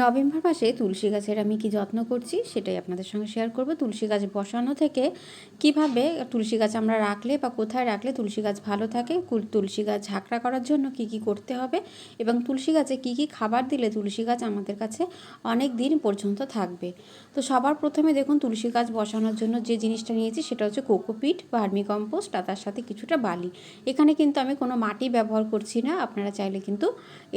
November মাসে তুলসী গাছের আমি কি যত্ন করছি সেটাই আপনাদের সঙ্গে শেয়ার করব। তুলসী গাছ বসানো থেকে কীভাবে তুলসী গাছ আমরা রাখলে বা কোথায় রাখলে তুলসী গাছ ভালো থাকে তুলসী গাছ ঝাঁকড়া করার জন্য কি কি করতে হবে এবং তুলসী গাছে কি কি খাবার দিলে তুলসী গাছ আমাদের কাছে অনেক দিন পর্যন্ত থাকবে। তো সবার প্রথমে দেখুন তুলসী গাছ বসানোর জন্য যে জিনিসটা নিয়েছি সেটা হচ্ছে কোকোপিট, ভার্মি কম্পোস্ট আর তার সাথে কিছুটা বালি। এখানে কিন্তু আমি কোনো মাটি ব্যবহার করছি না, আপনারা চাইলে কিন্তু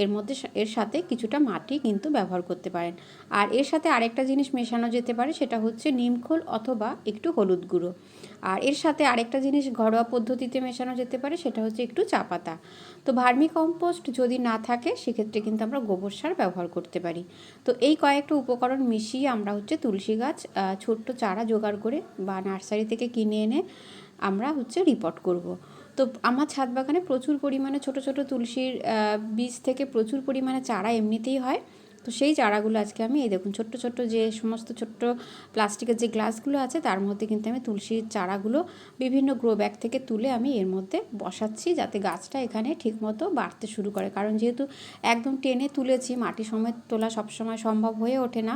এর মধ্যে এর সাথে কিছুটা মাটি কিন্তু ব্যবহার করতে পারেন। আর এর সাথে আরেকটা জিনিস মেশানো যেতে পারে, সেটা হচ্ছে নিমখোল অথবা একটু হলুদ গুঁড়ো। আর এর সাথে আরেকটা জিনিস ঘরোয়া পদ্ধতিতে মেশানো যেতে পারে, সেটা হচ্ছে একটু চা পাতা। তো ভার্মি কম্পোস্ট যদি না থাকে, সেক্ষেত্রে কিন্তু আমরা গোবর সার ব্যবহার করতে পারি। তো এই কয়েকটা উপকরণ মিশিয়ে আমরা হচ্ছে তুলসী গাছ ছোট্ট চারা জোগাড় করে বা নার্সারি থেকে কিনে এনে আমরা হচ্ছে রিপোর্ট করব। তো আমার ছাদ বাগানে প্রচুর পরিমাণে ছোট ছোট তুলসীর বীজ থেকে প্রচুর পরিমাণে চারা এমনিতেই হয়। তো সেই চারাগুলো আজকে আমি, এই দেখুন ছোট্ট ছোট্ট যে সমস্ত ছোট্ট প্লাস্টিকের যে গ্লাসগুলো আছে, তার মধ্যে কিন্তু আমি তুলসীর চারাগুলো বিভিন্ন গ্রো ব্যাগ থেকে তুলে আমি এর মধ্যে বসাচ্ছি যাতে গাছটা এখানে ঠিকমতো বাড়তে শুরু করে। কারণ যেহেতু একদম টেনে তুলেছি, মাটি সময় তোলা সবসময় সম্ভব হয়ে ওঠে না।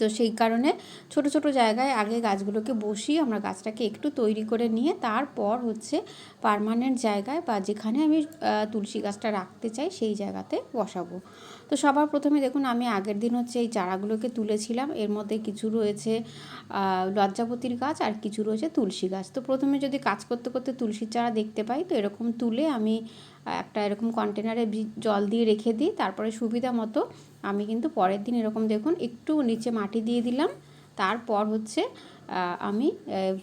তো সেই কারণে ছোট ছোট জায়গায় আগে গাছগুলোকে বসিয়ে আমরা গাছটাকে একটু তৈরি করে নিয়ে তারপর হচ্ছে পার্মানেন্ট জায়গায় বা যেখানে আমি তুলসী গাছটা রাখতে চাই সেই জায়গাতে বসাবো। তো সবার প্রথমে দেখুন আমি আগের দিন হচ্ছে এই চারাগুলোকে তুলেছিলাম। এর মধ্যে কিছু রয়েছে লজ্জাপতির গাছ আর কিছু রয়েছে তুলসী গাছ। তো প্রথমে যদি কাজ করতে করতে তুলসীর চারা দেখতে পাই তো এরকম তুলে আমি একটা এরকম কন্টেনারে জল দিয়ে রেখে দিই। তারপরে সুবিধা মতো আমি কিন্তু পরের দিন এরকম দেখুন একটু নিচে মাটি দিয়ে দিলাম। তারপর হচ্ছে আমি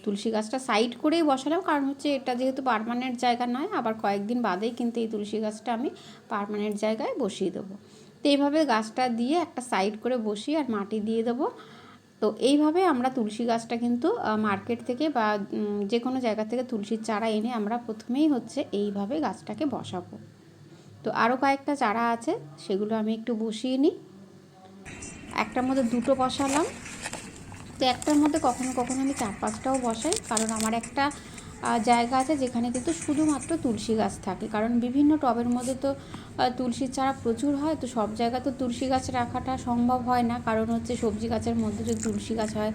তুলসী গাছটা সাইড করেই বসালাম। কারণ হচ্ছে এটা যেহেতু পারমানেন্ট জায়গা নয়, আবার কয়েকদিন বাদেই কিন্তু এই তুলসী গাছটা আমি পারমানেন্ট জায়গায় বসিয়ে দেবো। তো এইভাবে গাছটা দিয়ে একটা সাইড করে বসিয়ে আর মাটি দিয়ে দেবো। তো এইভাবে আমরা তুলসী গাছটা কিন্তু মার্কেট থেকে বা যে কোনো জায়গা থেকে তুলসীর চারা এনে আমরা প্রথমেই হচ্ছে এইভাবে গাছটাকে বসাবো। তো আরও কয়েকটা চারা আছে, সেগুলো আমি একটু বসিয়ে নিই। একটার মধ্যে দুটো বসালাম। তো একটার মধ্যে কখনো কখনো আমি চার পাঁচটাও বসাই, কারণ আমার একটা জায়গা আছে যেখানে কিন্তু শুধুমাত্র তুলসী গাছ থাকে। কারণ বিভিন্ন টবের মধ্যে তো তুলসীর চারা প্রচুর হয়, তো সব জায়গায় তো তুলসী গাছ রাখাটা সম্ভব হয় না। কারণ হচ্ছে সবজি গাছের মধ্যে যদি তুলসী গাছ হয়,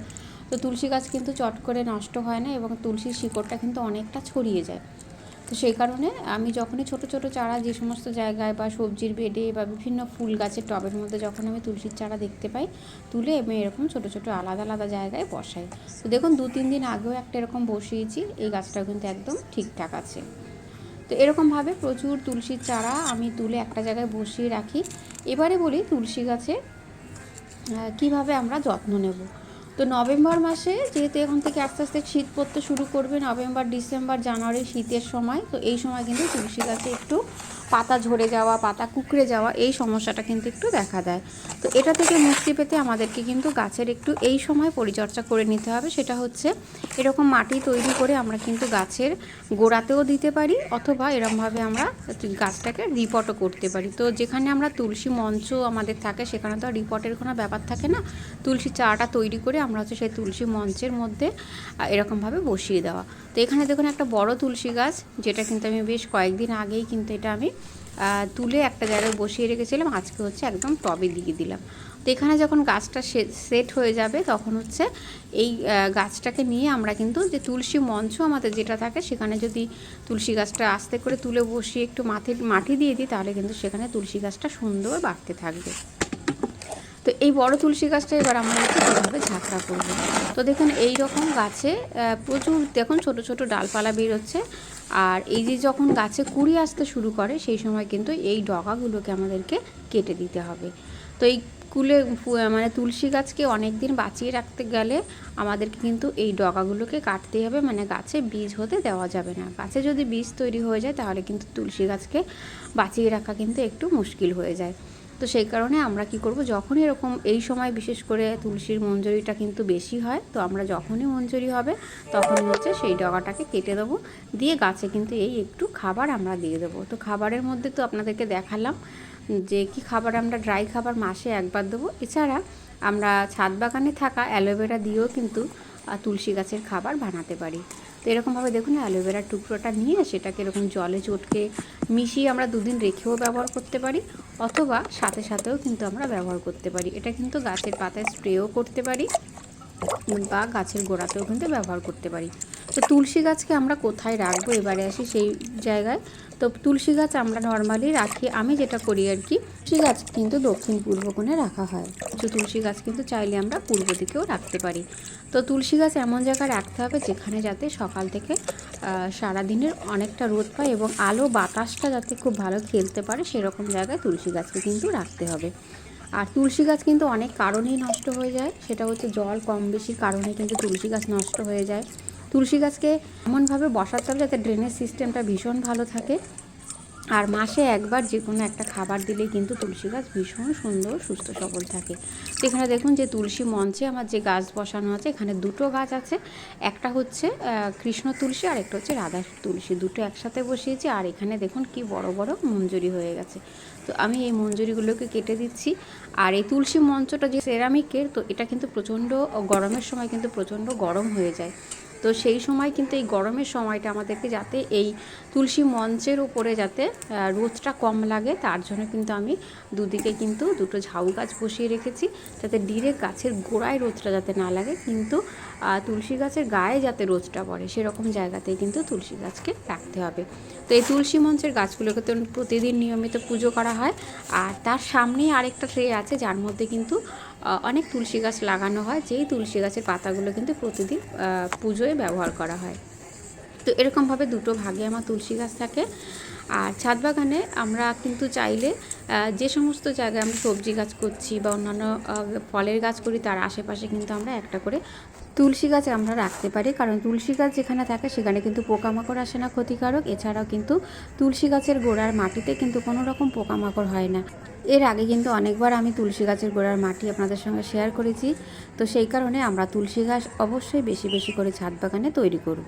তো তুলসী গাছ কিন্তু চট করে নষ্ট হয় না এবং তুলসীর শিকড়টা কিন্তু অনেকটা ছড়িয়ে যায়। তো সেই কারণে আমি যখনই ছোট ছোট চারা যে সমস্ত জায়গায় বা সবজির বেডে বা বিভিন্ন ফুল গাছের টবের মধ্যে যখন আমি তুলসীর চারা দেখতে পাই, তুলে আমি এরকম ছোট ছোট আলাদা আলাদা জায়গায় বসাই। তো দেখুন, দু, তিন দিন আগেও একটা এরকম বসিয়েছি, এই গাছটাও কিন্তু একদম ঠিকঠাক আছে। তো এরকমভাবে প্রচুর তুলসীর চারা আমি তুলে একটা জায়গায় বসিয়ে রাখি। এবারে বলি তুলসী গাছে কীভাবে আমরা যত্ন নেব? তো নভেম্বর মাসে যেহেতু এখন থেকে আস্তে আস্তে শীত পড়তে শুরু করবে, নভেম্বর, ডিসেম্বর, জানুয়ারি শীতের সময়, তো এই সময় কিন্তু তুলসী গাছে একটু পাতা ঝরে যাওয়া, পাতা কুকড়ে যাওয়া, এই সমস্যাটা কিন্তু একটু দেখা দেয়। তো এটা থেকে মুক্তি পেতে আমাদেরকে কিন্তু গাছের একটু এই সময় পরিচর্যা করে নিতে হবে। সেটা হচ্ছে এরকম মাটি তৈরি করে আমরা কিন্তু গাছের গোড়াতেও দিতে পারি অথবা এরমভাবে আমরা গাছটাকে রিপটও করতে পারি। তো যেখানে আমরা তুলসী মঞ্চ আমাদের থাকে, সেখানে তো রিপটের কোনো ব্যাপার থাকে না। তুলসী চাটা তৈরি করে আমরা হচ্ছে সেই তুলসী মঞ্চের মধ্যে এরকমভাবে বসিয়ে দেওয়া। তো এখানে দেখুন একটা বড় তুলসী গাছ, যেটা কিন্তু আমি বেশ কয়েকদিন আগেই কিন্তু এটা আমি তুলে একটা জায়গায় বসিয়ে রেখেছিলাম, আজকে হচ্ছে একদম টবে দিয়ে দিলাম। তো এখানে যখন গাছটা সেট হয়ে যাবে, তখন হচ্ছে এই গাছটাকে নিয়ে আমরা কিন্তু যে তুলসী মঞ্চ আমাদের যেটা থাকে, সেখানে যদি তুলসী গাছটা আস্তে করে তুলে বসিয়ে একটু মাঠে মাটি দিয়ে দিই, তাহলে কিন্তু সেখানে তুলসী গাছটা সুন্দর বাড়তে থাকবে। তো এই বড় তুলসী গাছটা এবার আমরা একটু কীভাবে ঝাঁকড়া করব? তো দেখুন, এই রকম গাছে প্রচুর, দেখুন, ছোট ছোট ডালপালা বেরোচ্ছে আর এই যে যখন গাছে কুড়ি আসতে শুরু করে, সেই সময় কিন্তু এই ডগাগুলোকে আমাদেরকে কেটে দিতে হবে। তো এই কুলে মানে তুলসী গাছকে অনেক দিন বাঁচিয়ে রাখতে গেলে আমাদেরকে কিন্তু এই ডগাগুলোকে কাটতেই হবে। মানে গাছে বীজ হতে দেওয়া যাবে না। গাছে যদি বীজ তৈরি হয়ে যায়, তাহলে কিন্তু তুলসী গাছকে বাঁচিয়ে রাখা কিন্তু একটু মুশকিল হয়ে যায়। তো সেই কারণে আমরা কি করব, যখনই এরকম এই সময় বিশেষ করে তুলসীর মঞ্জুরিটা কিন্তু বেশি হয়, তো আমরা যখনই মঞ্জুরি হবে, তখনই হচ্ছে সেই ডগাটাকে কেটে দেবো। দিয়ে গাছে কিন্তু এই একটু খাবার আমরা দিয়ে দেবো। তো খাবারের মধ্যে তো আপনাদেরকে দেখালাম যে কি খাবার আমরা ড্রাই খাবার মাসে একবার দেবো। এছাড়া আমরা ছাদ বাগানে থাকা অ্যালোভেরা দিয়েও কিন্তু তুলসী গাছের খাবার বানাতে পারি। তো এরকমভাবে দেখুন অ্যালোভেরার টুকরোটা নিয়ে সেটাকে এরকম জলে চটকে মিশিয়ে আমরা দুদিন রেখেও ব্যবহার করতে পারি, অথবা সাথে সাথেও কিন্তু আমরা ব্যবহার করতে পারি। এটা কিন্তু গাছের পাতায় স্প্রেও করতে পারি বা গাছের গোড়াতেও কিন্তু ব্যবহার করতে পারি। তো তুলসী গাছকে আমরা কোথায় রাখব? এবারে আসি সেই জায়গায়। তো তুলসী গাছ আমরা নর্মালি রাখি। আমি যেটা করি আর কি, তুলসী গাছ কিন্তু দক্ষিণ পূর্ব কোণে রাখা হয়। তো তুলসী গাছ কিন্তু চাইলে আমরা পূর্ব দিকেও রাখতে পারি। তো তুলসী গাছ এমন জায়গায় রাখতে হবে যেখানে যাতে সকাল থেকে সারাদিনের অনেকটা রোদ পায় এবং আলো বাতাসটা যাতে খুব ভালো খেলতে পারে সেরকম জায়গায় তুলসী গাছকে কিন্তু রাখতে হবে। আর তুলসী গাছ কিন্তু অনেক কারণেই নষ্ট হয়ে যায়। সেটা হচ্ছে জল কম বেশি কারণে কিন্তু তুলসী গাছ নষ্ট হয়ে যায়। তুলসী গাছকে এমনভাবে বসাতে হবে যাতে ড্রেনেজ সিস্টেমটা ভীষণ ভালো থাকে। আর মাসে একবার যে কোনো একটা খাবার দিলেই কিন্তু তুলসী গাছ ভীষণ সুন্দর, সুস্থ, সবল থাকে। তো এখানে দেখুন যে তুলসী মঞ্চে আমার যে গাছ বসানো আছে, এখানে দুটো গাছ আছে। একটা হচ্ছে কৃষ্ণ তুলসী আর একটা হচ্ছে রাধা তুলসী। দুটো একসাথে বসিয়েছি আর এখানে দেখুন কি বড় বড় মঞ্জুরি হয়ে গেছে। তো আমি এই মঞ্জুরিগুলোকে কেটে দিচ্ছি। আর এই তুলসী মঞ্চটা যে সেরামিকের তো এটা কিন্তু প্রচণ্ড গরমের সময় কিন্তু প্রচণ্ড গরম হয়ে যায়। তো সেই সময় কিন্তু এই গরমের সময়টা আমাদেরকে যাতে এই তুলসী মঞ্চের উপরে যাতে রোদটা কম লাগে, তার জন্য কিন্তু আমি দুদিকে কিন্তু দুটো ঝাউ গাছ বসিয়ে রেখেছি, যাতে ডিরেক্ট গাছের গোড়ায় রোদটা যাতে না লাগে, কিন্তু তুলসী গাছের গায়ে যাতে রোদটা পড়ে, সেরকম জায়গাতেই কিন্তু তুলসী গাছকে রাখতে হবে। তো এই তুলসী মঞ্চের গাছগুলোকে তো প্রতিদিন নিয়মিত পুজো করা হয়, আর তার সামনেই আরেকটা ট্রে আছে, যার মধ্যে কিন্তু অনেক তুলসী গাছ লাগানো হয়, যেই তুলসী গাছের পাতাগুলো কিন্তু প্রতিদিন পুজোয় ব্যবহার করা হয়। তো এরকমভাবে দুটো ভাগে আমার তুলসী গাছ থাকে। আর ছাদ বাগানে আমরা কিন্তু চাইলে যে সমস্ত জায়গায় আমরা সবজি গাছ করছি বা অন্যান্য ফলের গাছ করি, তার আশেপাশে কিন্তু আমরা একটা করে তুলসী গাছ আমরা রাখতে পারি, কারণ তুলসী গাছ যেখানে থাকে সেখানে কিন্তু পোকামাকড় আসে না, ক্ষতিকারক। এছাড়াও কিন্তু তুলসী গাছের গোড়ার মাটিতে কিন্তু কোনো রকম পোকামাকড় হয় না। এর আগে কিন্তু অনেকবার আমি তুলসী গাছের গোড়ার মাটি আপনাদের সঙ্গে শেয়ার করেছি। তো সেই কারণে আমরা তুলসী গাছ অবশ্যই বেশি বেশি করে ছাদ বাগানে তৈরি করব।